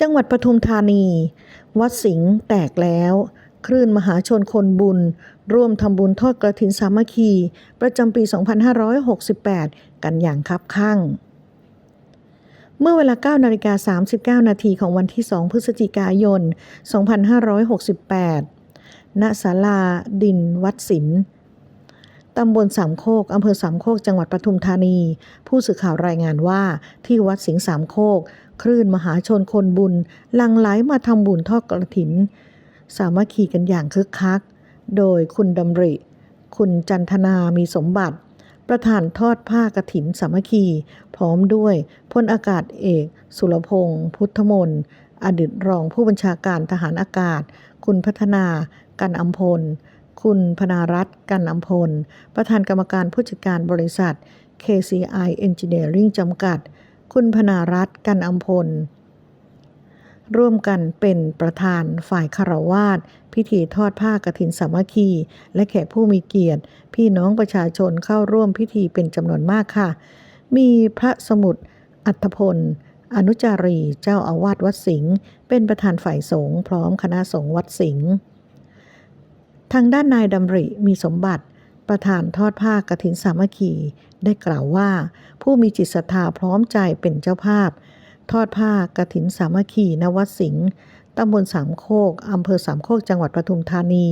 จังหวัดปทุมธานี วัดสิงห์แตกแล้ว คลื่นมหาชนคนบุญ ร่วมทำบุญทอดกระถินสามัคคี ประจำปี 2568 กันอย่างคับคั่งเมื่อเวลา9นาฬิกา39 นาทีของวันที่ 2 พฤศจิกายน 2568 ณ ศาลาดินวัดสิน ตำบลสามโคก อำเภอสามโคก จังหวัดปทุมธานี ผู้สื่อข่าวรายงานว่า ที่วัดสิงห์สามโคก คลื่นมหาชนคนบุญหลั่งไหลมาทำบุญทอดกระถิน สามัคคีกันอย่างคึกคัก โดยคุณดำริ คุณจันทนามีสมบัติ ประธานทอดผ้ากฐินสามัคคี พร้อมด้วยพลอากาศเอก สุรพงษ์พุทธมนต์อดีตรองผู้บัญชาการทหารอากาศ คุณพัฒนา กันอัมพล คุณพนารัตน์กันอัมพล ประธานกรรมการผู้จัดการบริษัท KCI Engineering จำกัด คุณพนารัตน์กันอัมพล ร่วมกันเป็นประธานฝ่ายคารวาสพิธีทอดผ้ากฐินสามัคคี และแขกผู้มีเกียรติ พี่น้องประชาชนเข้าร่วมพิธีเป็นจำนวนมากค่ะ มีพระสมุทรอัฐพล อนุจารี เจ้าอาวาสวัดสิงห์เป็นประธานฝ่ายสงฆ์พร้อมคณะสงฆ์วัดสิงห์ ทางด้านนายดำริมีสมบัติ ประธานทอดผ้ากฐินสามัคคี ได้กล่าวว่า ผู้มีจิตศรัทธาพร้อมใจเป็นเจ้าภาพ ทอดผ้ากฐินสามัคคีณวัดสิงห์ตำบลสามโคก อำเภอสามโคก จังหวัดปทุมธานี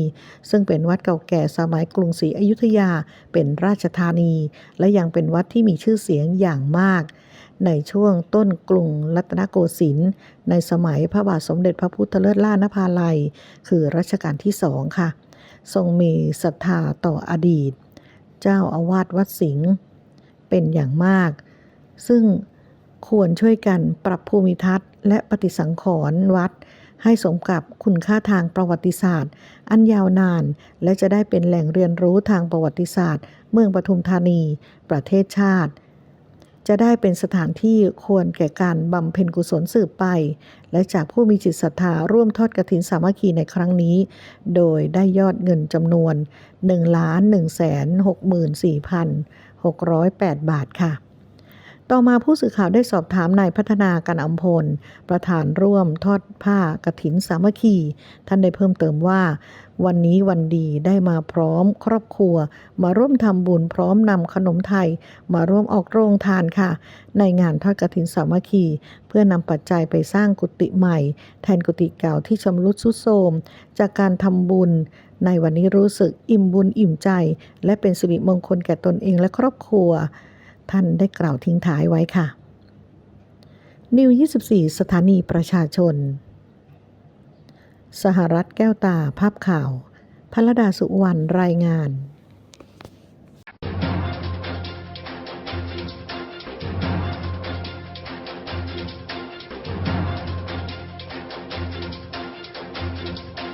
ซึ่งเป็นวัดเก่าแก่สมัยกรุงศรีอยุธยา เป็นราชธานี และยังเป็นวัดที่มีชื่อเสียงอย่างมาก ในช่วงต้นกรุงรัตนโกสินทร์ ในสมัยพระบาทสมเด็จพระพุทธเลิศล่านภาลัย คือรัชกาลที่สองค่ะ ทรงมีศรัทธาต่ออดีต เจ้าอาวาสวัดสิงห์เป็นอย่างมาก ซึ่งควรช่วยกันปรับภูมิทัศน์ และปฏิสังขรณ์วัด ให้สมกับคุณค่าทางประวัติศาสตร์ อันยาวนาน และจะได้เป็นแหล่งเรียนรู้ทางประวัติศาสตร์ เมืองปทุมธานี ประเทศชาติ จะได้เป็นสถานที่ควรแก่การบำเพ็ญกุศลสืบไป และจากผู้มีจิตศรัทธาร่วมทอดกฐินสามัคคีในครั้งนี้ โดยได้ยอดเงินจำนวน 1 1 6 4 6 0 8 บาทค่ะ ต่อมาผู้สื่อข่าวได้สอบถามนายพัฒนาการอัมพล ประธานร่วมทอดผ้ากฐินสามัคคี ท่านได้เพิ่มเติมว่า วันนี้วันดีได้มาพร้อมครอบครัว มาร่วมทำบุญพร้อมนำขนมไทย มาร่วมออกโรงทานค่ะ ในงานทอดกฐินสามัคคี เพื่อนำปัจจัยไปสร้างกุฏิใหม่ แทนกุฏิเก่าที่ชำรุดทรุดโทรมจากการทำบุญในวันนี้รู้สึกอิ่มบุญอิ่มใจ และเป็นสิริมงคลแก่ตนเองและครอบครัว ท่านได้กล่าวทิ้งท้ายไว้ค่ะ นิว 24 สถานีประชาชน สหรัฐแก้วตาภาพข่าวพระดาสุวรรณรายงาน